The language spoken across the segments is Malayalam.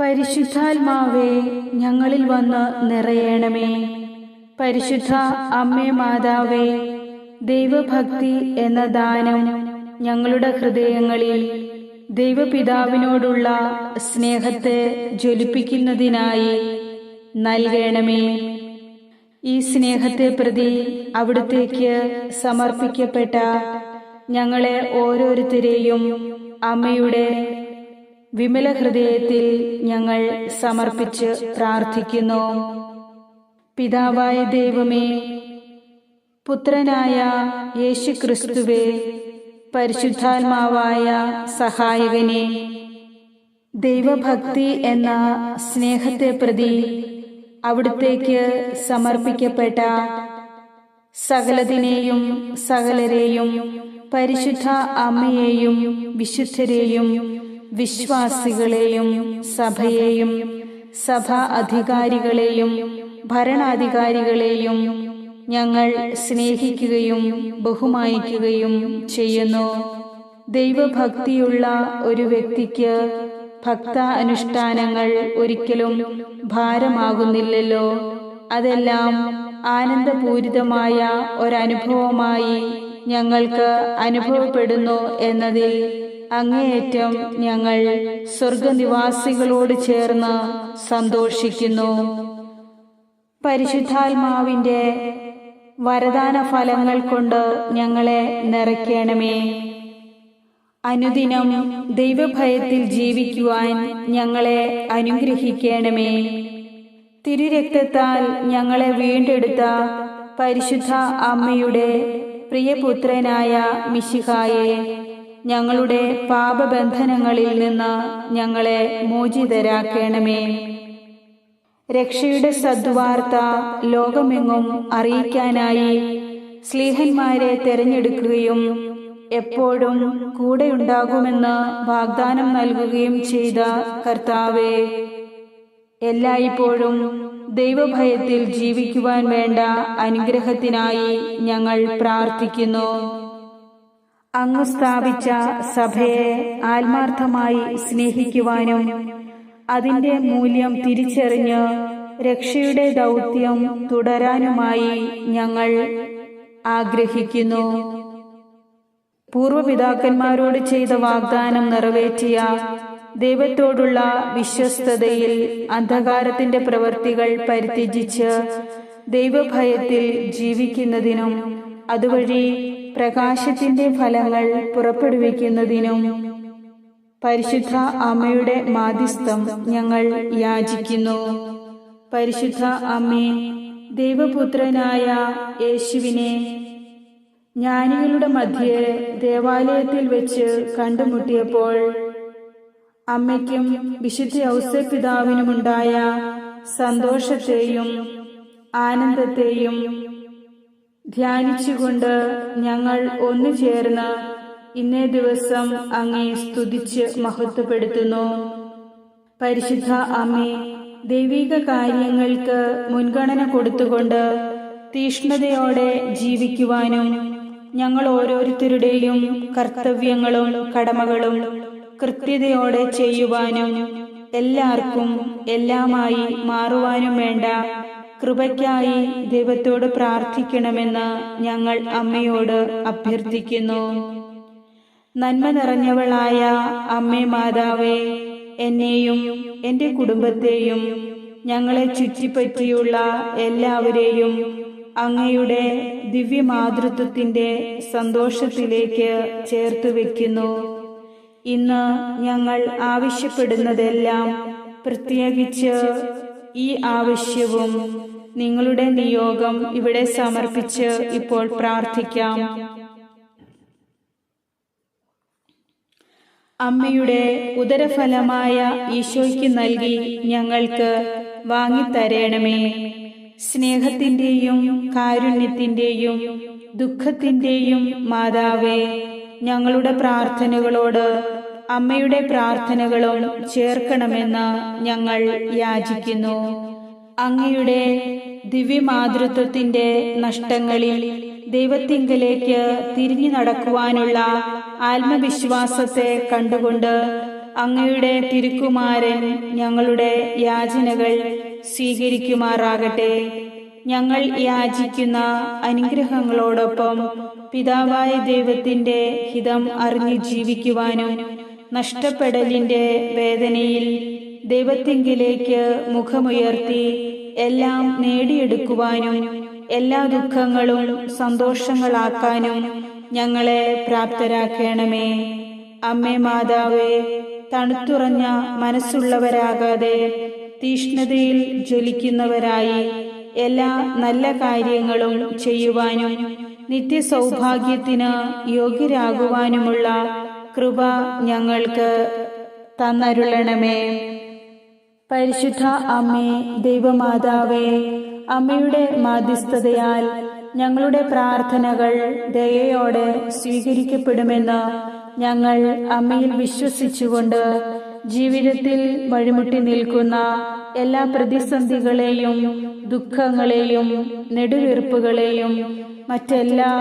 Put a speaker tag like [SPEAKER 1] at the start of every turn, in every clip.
[SPEAKER 1] പരിശുദ്ധാത്മാവേ ഞങ്ങളിൽ വന്ന് നിറയണമേ. പരിശുദ്ധ അമ്മേ മാതാവേ ദൈവഭക്തി എന്ന ദാനം ഞങ്ങളുടെ ഹൃദയങ്ങളിൽ ദൈവപിതാവിനോടുള്ള സ്നേഹത്തെ ജ്വലിപ്പിക്കുന്നതിനായി നൽകണമേ. ഈ സ്നേഹത്തെ പ്രതി അവിടത്തേക്ക് സമർപ്പിക്കപ്പെട്ട ഞങ്ങളെ ഓരോരുത്തരെയും അമ്മയുടെ വിമല ഹൃദയത്തിൽ ഞങ്ങൾ സമർപ്പിച്ച് പ്രാർത്ഥിക്കുന്നു. പിതാവായ ദൈവമേ പുത്രനായ യേശു ക്രിസ്തുവെ പരിശുദ്ധാത്മാവായ സഹായകനെ ദൈവഭക്തി എന്ന സ്നേഹത്തെ പ്രതി അവിടുത്തേക്ക് സമർപ്പിക്കപ്പെട്ട സകലതിനെയും സകലരെയും പരിശുദ്ധ അമ്മയെയും വിശുദ്ധരെയും വിശ്വാസികളെയും സഭയെയും സഭാ അധികാരികളെയും ഭരണാധികാരികളെയും ഞങ്ങൾ സ്നേഹിക്കുകയും ബഹുമാനിക്കുകയും ചെയ്യുന്നു. ദൈവഭക്തിയുള്ള ഒരു വ്യക്തിക്ക് ഭക്ത അനുഷ്ഠാനങ്ങൾ ഒരിക്കലും ഭാരമാകുന്നില്ലല്ലോ. അതെല്ലാം ആനന്ദപൂരിതമായ ഒരനുഭവമായി ഞങ്ങൾക്ക് അനുഭവപ്പെടുന്നു എന്നതിൽ അങ്ങേയറ്റം ഞങ്ങൾ സ്വർഗനിവാസികളോട് ചേർന്ന് സന്തോഷിക്കുന്നു. പരിശുദ്ധാത്മാവിന്റെ വരദാന ഫലങ്ങൾ കൊണ്ട് ഞങ്ങളെ നിറയ്ക്കണമേ. അനുദിനം ദൈവഭയത്തിൽ ജീവിക്കുവാൻ ഞങ്ങളെ അനുഗ്രഹിക്കണമേ. തിരുരക്തത്താൽ ഞങ്ങളെ വീണ്ടെടുത്ത പരിശുദ്ധ അമ്മയുടെ പ്രിയപുത്രനായ മിശിഹായെ ഞങ്ങളുടെ പാപബന്ധനങ്ങളിൽ നിന്ന് ഞങ്ങളെ മോചിതരാക്കണമേ. രക്ഷയുടെ സദ്വാർത്ത ലോകമെങ്ങും അറിയിക്കാനായി സ്ലീഹന്മാരെ തെരഞ്ഞെടുക്കുകയും എപ്പോഴും കൂടെയുണ്ടാകുമെന്ന് വാഗ്ദാനം നൽകുകയും ചെയ്ത കർത്താവെ എല്ലായ്പ്പോഴും ദൈവഭയത്തിൽ ജീവിക്കുവാൻ വേണ്ട അനുഗ്രഹത്തിനായി ഞങ്ങൾ പ്രാർത്ഥിക്കുന്നു. അങ്ങ് സ്ഥാപിച്ച സഭയെ ആത്മാർത്ഥമായി സ്നേഹിക്കുവാനും അതിന്റെ മൂല്യം തിരിച്ചറിഞ്ഞ് രക്ഷയുടെ ദൗത്യം തുടരാനുമായി ഞങ്ങൾ ആഗ്രഹിക്കുന്നു. പൂർവപിതാക്കന്മാരോട് ചെയ്ത വാഗ്ദാനം നിറവേറ്റിയ ദൈവത്തോടുള്ള വിശ്വസ്തതയിൽ അന്ധകാരത്തിന്റെ പ്രവൃത്തികൾ പരിത്യജിച്ച് ദൈവഭയത്തിൽ ജീവിക്കുന്നതിനും അതുവഴി പ്രകാശത്തിന്റെ ഫലങ്ങൾ പുറപ്പെടുവിക്കുന്നതിനും പരിശുദ്ധ അമ്മയുടെ മാധ്യസ്ഥം ഞങ്ങൾ യാചിക്കുന്നു. പരിശുദ്ധ അമ്മേ ദൈവപുത്രനായ യേശുവിനെ ജ്ഞാനികളുടെ മധ്യേ ദേവാലയത്തിൽ വെച്ച് കണ്ടുമുട്ടിയപ്പോൾ അമ്മയ്ക്കും വിശുദ്ധ ഔസപിതാവിനുമുണ്ടായ സന്തോഷത്തെയും ആനന്ദത്തെയും ധ്യാനിച്ചുകൊണ്ട് ഞങ്ങൾ ഒന്നു ചേർന്ന് ഇന്നേ ദിവസം അങ്ങേ സ്തുതിച്ച് മഹത്വപ്പെടുത്തുന്നു. പരിശുദ്ധ അമ്മേ ദൈവിക കാര്യങ്ങൾക്ക് മുൻഗണന കൊടുത്തുകൊണ്ട് തീഷ്ണതയോടെ ജീവിക്കുവാനും ഞങ്ങൾ ഓരോരുത്തരുടെയും കർത്തവ്യങ്ങളും കടമകളും കൃത്യതയോടെ ചെയ്യുവാനും എല്ലാവർക്കും എല്ലാമായി മാറുവാനും വേണ്ട കൃപയ്ക്കായി ദൈവത്തോട് പ്രാർത്ഥിക്കണമെന്ന് ഞങ്ങൾ അമ്മയോട് അഭ്യർത്ഥിക്കുന്നു. നന്മ നിറഞ്ഞവളായ അമ്മേ മാതാവേ എന്നെയും എന്റെ കുടുംബത്തെയും ഞങ്ങളെ ചുറ്റിപ്പറ്റിയുള്ള എല്ലാവരെയും അങ്ങയുടെ ദിവ്യമാതൃത്വത്തിന്റെ സന്തോഷത്തിലേക്ക് ചേർത്ത് വയ്ക്കുന്നു. ഇന്ന് ഞങ്ങൾ ആവശ്യപ്പെടുന്നതെല്ലാം പ്രത്യേകിച്ച് ഈ ആവശ്യവും നിങ്ങളുടെ നിയോഗം ഇവിടെ സമർപ്പിച്ച് ഇപ്പോൾ പ്രാർത്ഥിക്കാം. അമ്മയുടെ ഉദരഫലമായ ഈശോയ്ക്ക് നൽകി ഞങ്ങൾക്ക് വാങ്ങിത്തരേണമേ. സ്നേഹത്തിന്റെയും കാരുണ്യത്തിന്റെയും ദുഃഖത്തിന്റെയും മാതാവേ ഞങ്ങളുടെ പ്രാർത്ഥനകളോട് അമ്മയുടെ പ്രാർത്ഥനകളും ചേർക്കണമെന്ന് ഞങ്ങൾ യാചിക്കുന്നു. അങ്ങയുടെ ദിവ്യമാതൃത്വത്തിന്റെ നഷ്ടങ്ങളിൽ ദൈവത്തിങ്കലേക്ക് തിരിഞ്ഞു നടക്കുവാനുള്ള ആത്മവിശ്വാസത്തെ കണ്ടുകൊണ്ട് അങ്ങയുടെ തിരുക്കുമാരൻ ഞങ്ങളുടെ യാചനകൾ സ്വീകരിക്കുമാറാകട്ടെ. ഞങ്ങൾ യാചിക്കുന്ന അനുഗ്രഹങ്ങളോടൊപ്പം പിതാവായ ദൈവത്തിന്റെ ഹിതം അറിഞ്ഞു ജീവിക്കുവാനും നഷ്ടപ്പെടലിന്റെ വേദനയിൽ ദൈവത്തിങ്കിലേക്ക് മുഖമുയർത്തി എല്ലാം നേടിയെടുക്കുവാനും എല്ലാ ദുഃഖങ്ങളും സന്തോഷങ്ങളാക്കാനും ഞങ്ങളെ പ്രാപ്തരാക്കണമേ. അമ്മേ മാതാവേ തണുത്തുറഞ്ഞ മനസ്സുള്ളവരാകാതെ തീഷ്ണതയിൽ ജ്വലിക്കുന്നവരായി എല്ലാ നല്ല കാര്യങ്ങളും ചെയ്യുവാനും നിത്യസൗഭാഗ്യത്തിന് യോഗ്യരാകുവാനുമുള്ള കൃപ ഞങ്ങൾക്ക് തന്നരുളണമേ. പരിശുദ്ധ അമ്മേ ദൈവമാതാവേ അമ്മയുടെ മാധ്യസ്ഥതയാൽ ഞങ്ങളുടെ പ്രാർത്ഥനകൾ ദയയോടെ സ്വീകരിക്കപ്പെടുമെന്ന് ഞങ്ങൾ അമ്മയിൽ വിശ്വസിച്ചുകൊണ്ട് ജീവിതത്തിൽ വഴിമുട്ടി നിൽക്കുന്ന എല്ലാ പ്രതിസന്ധികളെയും ദുഃഖങ്ങളെയും നെടുവീർപ്പുകളെയും മറ്റെല്ലാ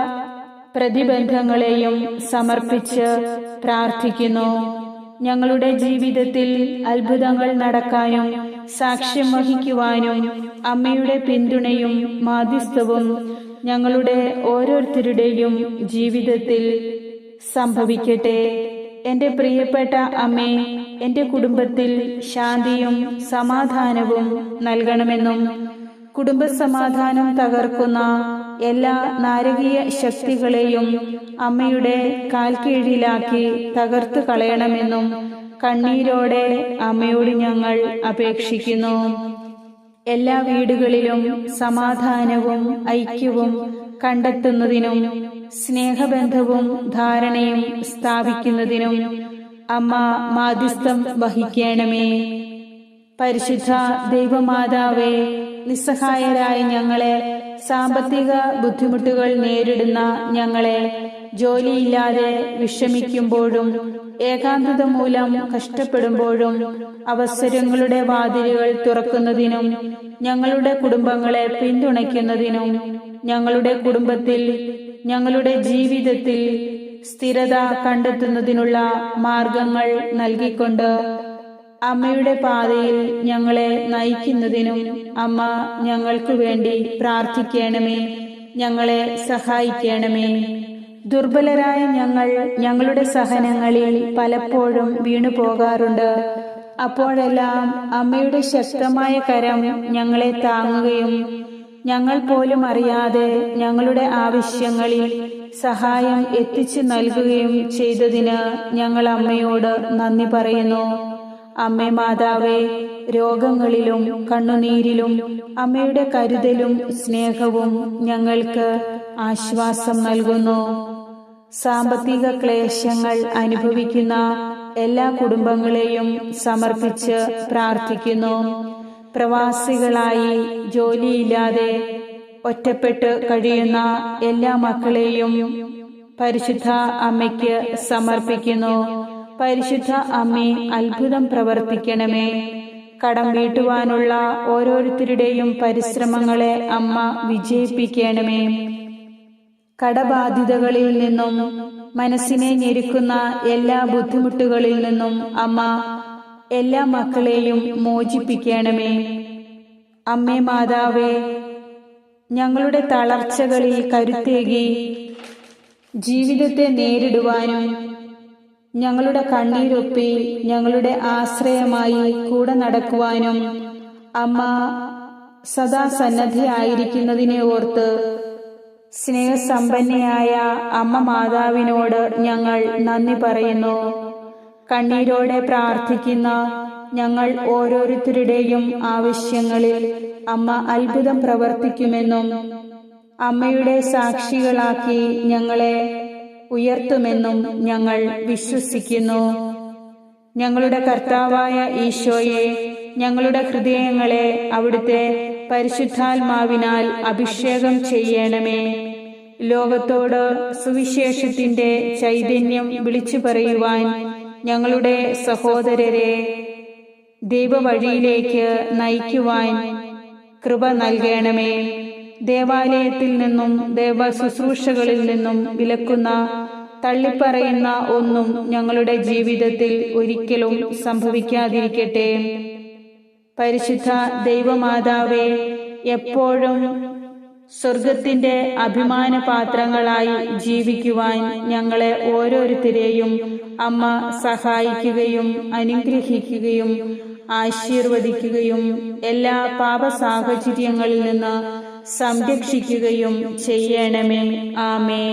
[SPEAKER 1] പ്രതിബന്ധങ്ങളെയും സമർപ്പിച്ച് പ്രാർത്ഥിക്കുന്നു. ഞങ്ങളുടെ ജീവിതത്തിൽ അത്ഭുതങ്ങൾ നടക്കാനും സാക്ഷ്യം വഹിക്കുവാനും അമ്മയുടെ പിന്തുണയും മാധ്യസ്ഥവും ഞങ്ങളുടെ ഓരോരുത്തരുടെയും ജീവിതത്തിൽ സംഭവിക്കട്ടെ. എന്റെ പ്രിയപ്പെട്ട അമ്മേ എന്റെ കുടുംബത്തിൽ ശാന്തിയും സമാധാനവും നൽകണമെന്നും കുടുംബസമാധാനം തകർക്കുന്ന എല്ലാ നാരകീയ ശക്തികളെയും അമ്മയുടെ കാൽക്കീഴിലാക്കി തകർത്തു കളയണമെന്നും കണ്ണീരോടെ അമ്മയോട് ഞങ്ങൾ അപേക്ഷിക്കുന്നു. എല്ലാ വീടുകളിലും സമാധാനവും ഐക്യവും കണ്ടെത്തുന്നതിനും സ്നേഹബന്ധവും ധാരണയും സ്ഥാപിക്കുന്നതിനും അമ്മ മാധ്യസ്ഥം വഹിക്കണമേ. പരിശുദ്ധ ദൈവമാതാവേ നിസ്സഹായരായ ഞങ്ങളെ സാമ്പത്തിക ബുദ്ധിമുട്ടുകൾ നേരിടുന്ന ഞങ്ങളെ ജോലിയില്ലാതെ വിഷമിക്കുമ്പോഴും ഏകാന്തത മൂലം കഷ്ടപ്പെടുമ്പോഴും അവസരങ്ങളുടെ വാതിലുകൾ തുറക്കുന്നതിനും ഞങ്ങളുടെ കുടുംബങ്ങളെ പിന്തുണയ്ക്കുന്നതിനും ഞങ്ങളുടെ കുടുംബത്തിൽ ഞങ്ങളുടെ ജീവിതത്തിൽ സ്ഥിരത കണ്ടെത്തുന്നതിനുള്ള മാർഗങ്ങൾ നൽകിക്കൊണ്ട് അമ്മയുടെ പാതയിൽ ഞങ്ങളെ നയിക്കുന്നതിനും അമ്മ ഞങ്ങൾക്കു വേണ്ടി പ്രാർത്ഥിക്കണമേ ഞങ്ങളെ സഹായിക്കണമേ. ദുർബലരായ ഞങ്ങൾ ഞങ്ങളുടെ സഹനങ്ങളിൽ പലപ്പോഴും വീണു പോകാറുണ്ട്. അപ്പോഴെല്ലാം അമ്മയുടെ ശക്തമായ കരം ഞങ്ങളെ താങ്ങുകയും ഞങ്ങൾ പോലും അറിയാതെ ഞങ്ങളുടെ ആവശ്യങ്ങളിൽ സഹായം എത്തിച്ചു നൽകുകയും ചെയ്തതിന് ഞങ്ങൾ അമ്മയോട് നന്ദി പറയുന്നു. അമ്മേ മാതാവേ രോഗങ്ങളിലും കണ്ണുനീരിലും അമ്മയുടെ കരുതലും സ്നേഹവും ഞങ്ങൾക്ക് ആശ്വാസം നൽകുന്നു. സാമ്പത്തിക ക്ലേശങ്ങൾ അനുഭവിക്കുന്ന എല്ലാ കുടുംബങ്ങളെയും സമർപ്പിച്ച് പ്രാർത്ഥിക്കുന്നു. പ്രവാസികളായി ജോലിയില്ലാതെ ഒറ്റപ്പെട്ട് കഴിയുന്ന എല്ലാ മക്കളെയും പരിശുദ്ധ അമ്മയ്ക്ക് സമർപ്പിക്കുന്നു. പരിശുദ്ധ അമ്മേ അത്ഭുതം പ്രവർത്തിക്കണമേ. കടം വീട്ടുവാനുള്ള ഓരോരുത്തരുടെയും പരിശ്രമങ്ങളെ അമ്മ വിജയിപ്പിക്കണമേ. കടബാധിതകളിൽ നിന്നും മനസ്സിനെ ഞെരുക്കുന്ന എല്ലാ ബുദ്ധിമുട്ടുകളിൽ നിന്നും അമ്മ എല്ലാ മക്കളെയും മോചിപ്പിക്കണമേ. അമ്മേ മാതാവേ ഞങ്ങളുടെ തളർച്ചകളിൽ കരുത്തേകി ജീവിതത്തെ നേരിടുവാനും ഞങ്ങളുടെ കണ്ണീരൊപ്പി ഞങ്ങളുടെ ആശ്രയമായി കൂടെ നടക്കുവാനും അമ്മ സദാ സന്നദ്ധയായിരിക്കുന്നതിനെ ഓർത്ത് സ്നേഹസമ്പന്നയായ അമ്മ മാതാവിനോട് ഞങ്ങൾ നന്ദി പറയുന്നു. കണ്ണീരോടെ പ്രാർത്ഥിക്കുന്ന ഞങ്ങൾ ഓരോരുത്തരുടെയും ആവശ്യങ്ങളിൽ അമ്മ അത്ഭുതം പ്രവർത്തിക്കുമെന്നും അമ്മയുടെ സാക്ഷികളാക്കി ഞങ്ങളെ ഉയർത്തുമെന്നും ഞങ്ങൾ വിശ്വസിക്കുന്നു. ഞങ്ങളുടെ കർത്താവായ ഈശോയെ ഞങ്ങളുടെ ഹൃദയങ്ങളെ അവിടുത്തെ പരിശുദ്ധാത്മാവിനാൽ അഭിഷേകം ചെയ്യണമേ. ലോകത്തോട് സുവിശേഷത്തിന്റെ ചൈതന്യം വിളിച്ചു പറയുവാൻ ഞങ്ങളുടെ സഹോദരരെ ദൈവവഴിയിലേക്ക് നയിക്കുവാൻ കൃപ നൽകണമേ. ദേവാലയത്തിൽ നിന്നും ദേവ ശുശ്രൂഷകളിൽ നിന്നും വിലക്കുന്ന തള്ളിപ്പറയുന്ന ഒന്നും ഞങ്ങളുടെ ജീവിതത്തിൽ ഒരിക്കലും സംഭവിക്കാതിരിക്കട്ടെ. പരിശുദ്ധ ദൈവമാതാവേ എപ്പോഴും സ്വർഗത്തിന്റെ അഭിമാന പാത്രങ്ങളായി ജീവിക്കുവാൻ ഞങ്ങളെ ഓരോരുത്തരെയും അമ്മ സഹായിക്കുകയും അനുഗ്രഹിക്കുകയും ആശീർവദിക്കുകയും എല്ലാ പാപ സാഹചര്യങ്ങളിൽ നിന്ന് സംരക്ഷിക്കുകയും ചെയ്യണമേ. ആമേ